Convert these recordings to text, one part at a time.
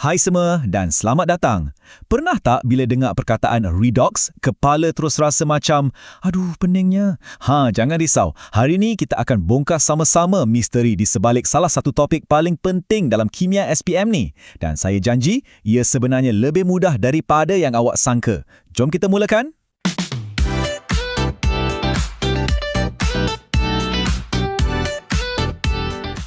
Hai semua dan selamat datang. Pernah tak bila dengar perkataan redox, kepala terus rasa macam, aduh peningnya? Ha, jangan risau. Hari ini kita akan bongkar sama-sama misteri di sebalik salah satu topik paling penting dalam kimia SPM ni. Dan saya janji, ia sebenarnya lebih mudah daripada yang awak sangka. Jom kita mulakan.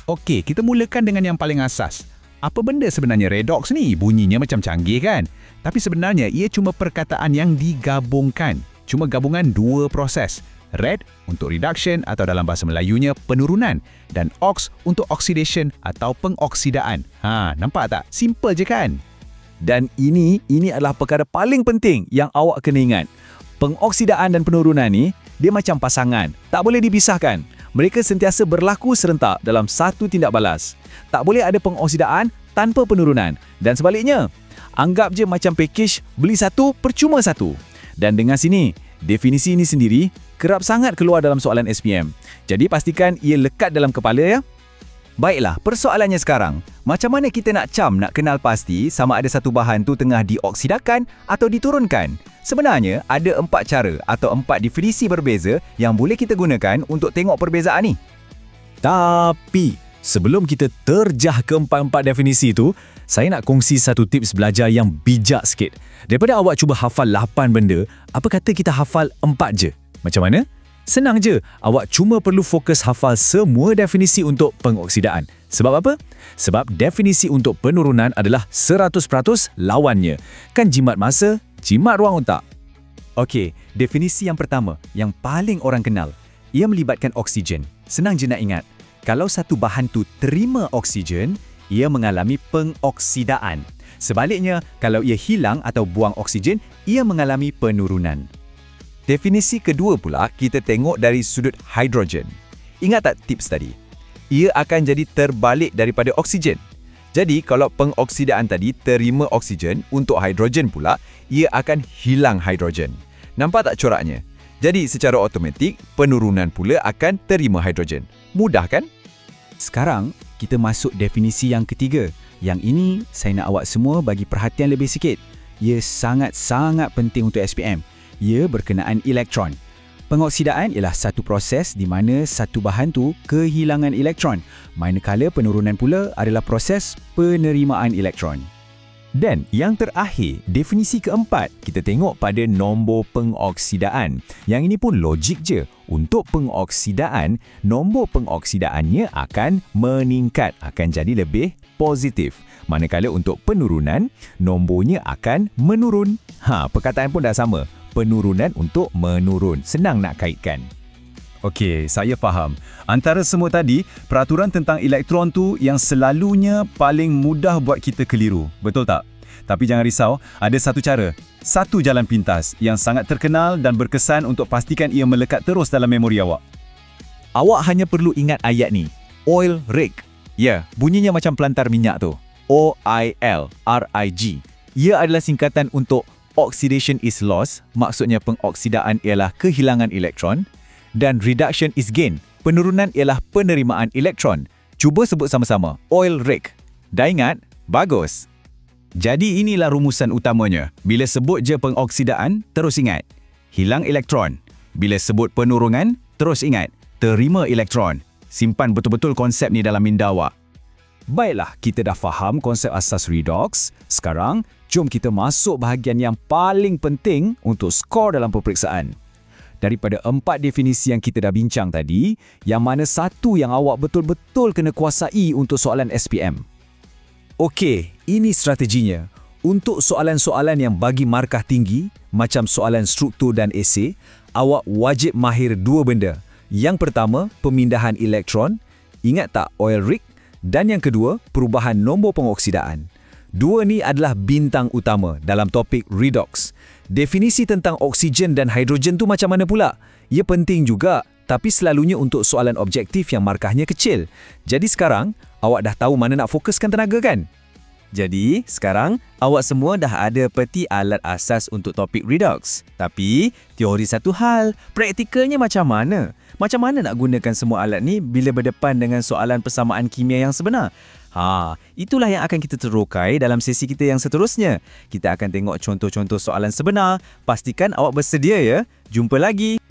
Okey, kita mulakan dengan yang paling asas. Apa benda sebenarnya redox ni? Bunyinya macam canggih kan? Tapi sebenarnya ia cuma perkataan yang digabungkan. Cuma gabungan dua proses. Red untuk reduction atau dalam bahasa Melayunya penurunan dan ox untuk oxidation atau pengoksidaan. Ha, nampak tak? Simple je kan? Dan ini, ini adalah perkara paling penting yang awak kena ingat. Pengoksidaan dan penurunan ni, dia macam pasangan. Tak boleh dipisahkan. Mereka sentiasa berlaku serentak dalam satu tindak balas. Tak boleh ada pengoksidaan tanpa penurunan. Dan sebaliknya, anggap je macam package beli satu percuma satu. Dan dengan sini, definisi ini sendiri kerap sangat keluar dalam soalan SPM. Jadi pastikan ia lekat dalam kepala ya. Baiklah, persoalannya sekarang. Macam mana kita nak cam nak kenal pasti sama ada satu bahan tu tengah dioksidakan atau diturunkan? Sebenarnya, ada empat cara atau empat definisi berbeza yang boleh kita gunakan untuk tengok perbezaan ni. Tapi, sebelum kita terjah ke empat-empat definisi itu, saya nak kongsi satu tips belajar yang bijak sikit. Daripada awak cuba hafal 8 benda, apa kata kita hafal 4 je? Macam mana? Senang je, awak cuma perlu fokus hafal semua definisi untuk pengoksidaan. Sebab apa? Sebab definisi untuk penurunan adalah 100% lawannya. Kan jimat masa, jimat ruang otak. Okey, definisi yang pertama, yang paling orang kenal. Ia melibatkan oksigen. Senang je nak ingat. Kalau satu bahan tu terima oksigen, ia mengalami pengoksidaan. Sebaliknya, kalau ia hilang atau buang oksigen, ia mengalami penurunan. Definisi kedua pula kita tengok dari sudut hidrogen. Ingat tak tips tadi? Ia akan jadi terbalik daripada oksigen. Jadi kalau pengoksidaan tadi terima oksigen untuk hidrogen pula, ia akan hilang hidrogen. Nampak tak coraknya? Jadi secara automatik penurunan pula akan terima hidrogen. Mudah kan? Sekarang kita masuk definisi yang ketiga. Yang ini saya nak awak semua bagi perhatian lebih sikit. Ia sangat-sangat penting untuk SPM ia berkenaan elektron. Pengoksidaan ialah satu proses di mana satu bahan tu kehilangan elektron, manakala penurunan pula adalah proses penerimaan elektron. Dan yang terakhir, definisi keempat, kita tengok pada nombor pengoksidaan. Yang ini pun logik je. Untuk pengoksidaan, nombor pengoksidaannya akan meningkat, akan jadi lebih positif. Manakala untuk penurunan, nombornya akan menurun. Ha, perkataan pun dah sama penurunan untuk menurun. Senang nak kaitkan. Okey, saya faham. Antara semua tadi, peraturan tentang elektron tu yang selalunya paling mudah buat kita keliru. Betul tak? Tapi jangan risau, ada satu cara. Satu jalan pintas yang sangat terkenal dan berkesan untuk pastikan ia melekat terus dalam memori awak. Awak hanya perlu ingat ayat ni. Oil rig. Ya, bunyinya macam pelantar minyak tu. O-I-L-R-I-G. Ia adalah singkatan untuk oxidation is loss, maksudnya pengoksidaan ialah kehilangan elektron, dan reduction is gain, penurunan ialah penerimaan elektron. Cuba sebut sama-sama, oil rig. Dah ingat? Bagus. Jadi inilah rumusan utamanya. Bila sebut je pengoksidaan, terus ingat. Hilang elektron. Bila sebut penurunan, terus ingat. Terima elektron. Simpan betul-betul konsep ni dalam minda awak. Baiklah, kita dah faham konsep asas redox. Sekarang, jom kita masuk bahagian yang paling penting untuk skor dalam peperiksaan. Daripada empat definisi yang kita dah bincang tadi, yang mana satu yang awak betul-betul kena kuasai untuk soalan SPM? Okey, ini strateginya. Untuk soalan-soalan yang bagi markah tinggi, macam soalan struktur dan esei, awak wajib mahir dua benda. Yang pertama, pemindahan elektron. Ingat tak oil rig dan yang kedua, perubahan nombor pengoksidaan. Dua ni adalah bintang utama dalam topik redox. Definisi tentang oksigen dan hidrogen tu macam mana pula? Ia penting juga, tapi selalunya untuk soalan objektif yang markahnya kecil. Jadi sekarang, awak dah tahu mana nak fokuskan tenaga kan? Jadi, sekarang awak semua dah ada peti alat asas untuk topik redox. Tapi, teori satu hal, praktikalnya macam mana? Macam mana nak gunakan semua alat ni bila berdepan dengan soalan persamaan kimia yang sebenar? Ha, itulah yang akan kita terokai dalam sesi kita yang seterusnya. Kita akan tengok contoh-contoh soalan sebenar. Pastikan awak bersedia ya. Jumpa lagi.